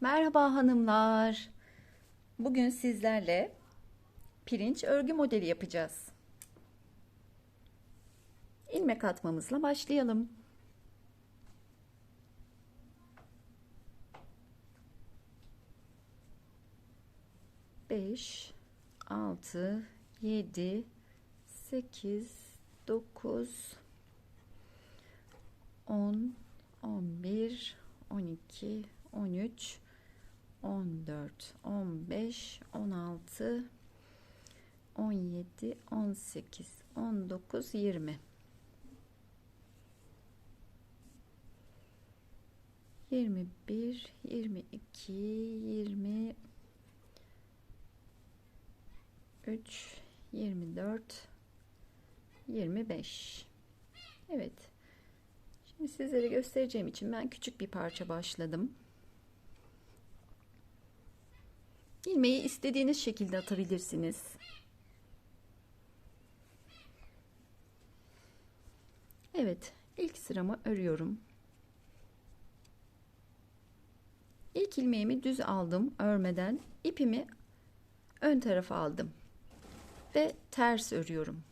Merhaba hanımlar. Bugün sizlerle pirinç örgü modeli yapacağız. İlmek atmamızla başlayalım. Beş, altı, yedi, sekiz, dokuz, on, on bir, on iki, on üç, 14, 15, 16, 17, 18, 19, 20. 21, 22, 20, 3, 24, 25. Evet. Şimdi sizlere göstereceğim için ben küçük bir parça başladım. İlmeği istediğiniz şekilde atabilirsiniz. Evet, ilk sıramı örüyorum. İlk ilmeğimi düz aldım örmeden. ipimi ön tarafa aldım ve ters örüyorum.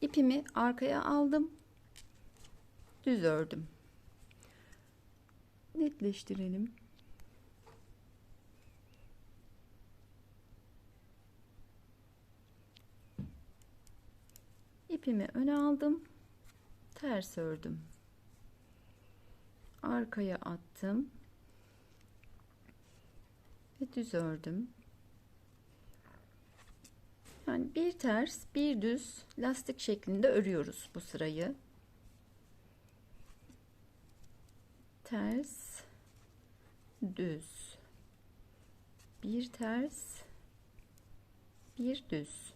İpimi arkaya aldım. Düz ördüm. Netleştirelim. İpimi öne aldım. Ters ördüm. Arkaya attım. Ve düz ördüm. Yani bir ters, bir düz lastik şeklinde örüyoruz bu sırayı. Ters, düz. Bir ters, bir düz.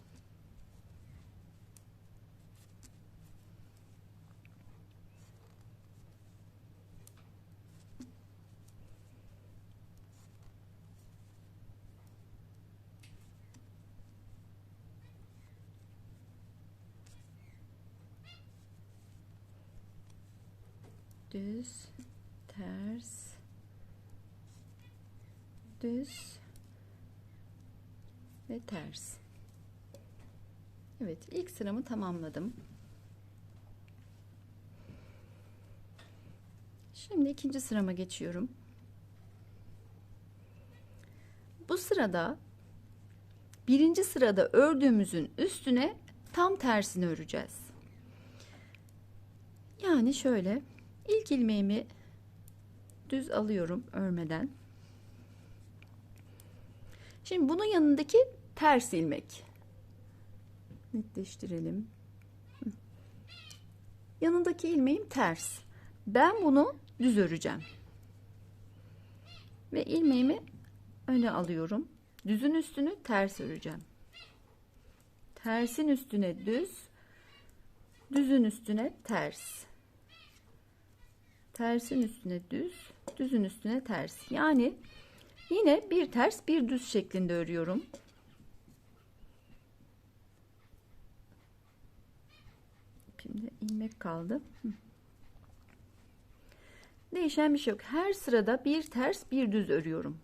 düz ters. Düz ve ters. Evet ilk sıramı tamamladım. Şimdi ikinci sırama geçiyorum. Bu sırada birinci sırada ördüğümüzün üstüne tam tersini öreceğiz. Yani şöyle İlk ilmeğimi düz alıyorum örmeden. Şimdi bunun yanındaki ters ilmek. Netleştirelim. Yanındaki ilmeğim ters. Ben bunu düz öreceğim. Ve ilmeğimi öne alıyorum. Düzün üstünü ters öreceğim. Tersin üstüne düz, düzün üstüne ters tersin üstüne düz, düzün üstüne ters. Yani yine bir ters bir düz şeklinde örüyorum. Şimdi ilmek kaldı. Değişen bir şey yok. Her sırada bir ters bir düz örüyorum.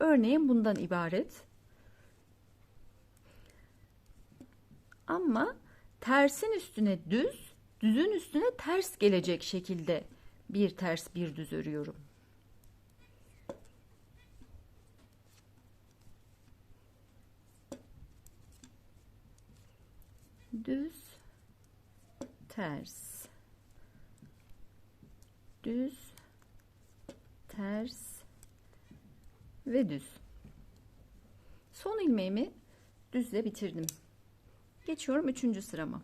Örneğin bundan ibaret. Ama tersin üstüne düz, düzün üstüne ters gelecek şekilde bir ters bir düz örüyorum. Düz ters düz ters ve düz. Son ilmeğimi düzle bitirdim. Geçiyorum üçüncü sırama.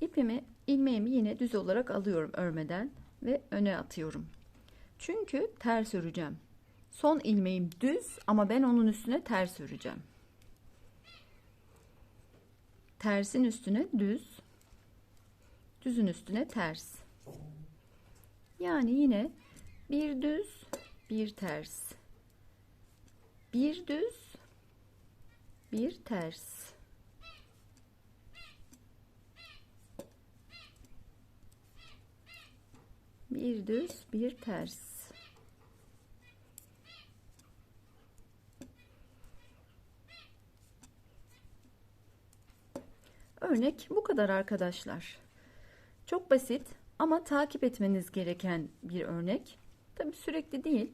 İpimi ilmeğimi yine düz olarak alıyorum örmeden ve öne atıyorum. Çünkü ters öreceğim. Son ilmeğim düz ama ben onun üstüne ters öreceğim. Tersin üstüne düz, düzün üstüne ters. Yani yine Bir düz, bir ters. Bir düz, bir ters. Bir düz, bir ters. Örnek bu kadar arkadaşlar. Çok basit ama takip etmeniz gereken bir örnek. Tabi sürekli değil.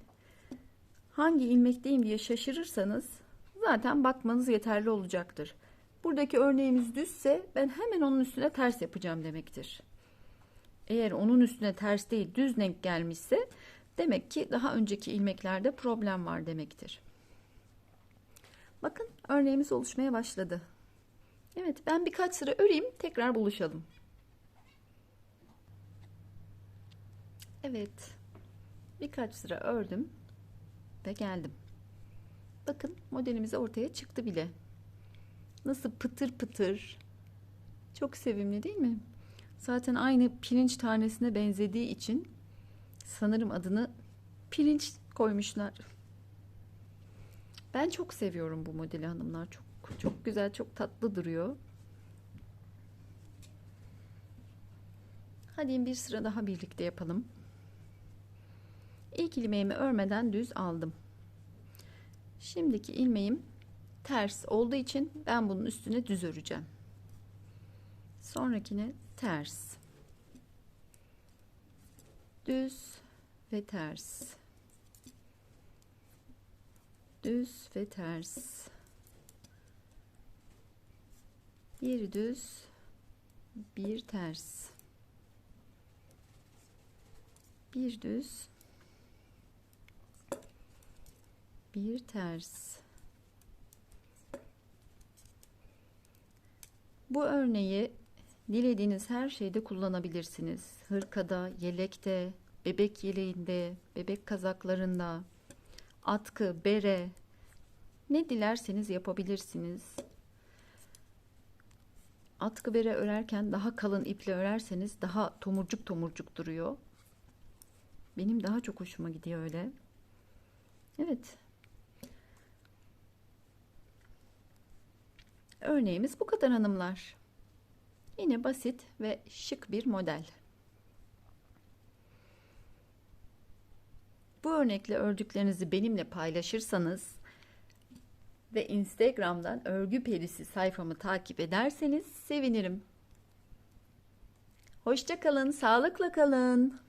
Hangi ilmekteyim diye şaşırırsanız zaten bakmanız yeterli olacaktır. Buradaki örneğimiz düzse ben hemen onun üstüne ters yapacağım demektir. Eğer onun üstüne ters değil düz denk gelmişse demek ki daha önceki ilmeklerde problem var demektir. Bakın örneğimiz oluşmaya başladı. Evet ben birkaç sıra öreyim tekrar buluşalım. Evet birkaç sıra ördüm ve geldim. Bakın modelimiz ortaya çıktı bile. Nasıl pıtır pıtır. Çok sevimli değil mi? Zaten aynı pirinç tanesine benzediği için sanırım adını pirinç koymuşlar. Ben çok seviyorum bu modeli hanımlar. Çok çok güzel, çok tatlı duruyor. Hadi bir sıra daha birlikte yapalım. İlk ilmeğimi örmeden düz aldım. Şimdiki ilmeğim ters olduğu için ben bunun üstüne düz öreceğim. Sonrakine ters. Düz ve ters. Düz ve ters. Bir düz, bir ters. Bir düz, bir ters. Bu örneği dilediğiniz her şeyde kullanabilirsiniz. Hırkada, yelekte, bebek yeleğinde, bebek kazaklarında, atkı, bere, ne dilerseniz yapabilirsiniz. Atkı bere örerken daha kalın iple örerseniz daha tomurcuk tomurcuk duruyor. Benim daha çok hoşuma gidiyor öyle. Evet. Örneğimiz bu kadar hanımlar. Yine basit ve şık bir model. Bu örnekle ördüklerinizi benimle paylaşırsanız ve Instagram'dan örgü perisi sayfamı takip ederseniz sevinirim. Hoşça kalın, sağlıkla kalın.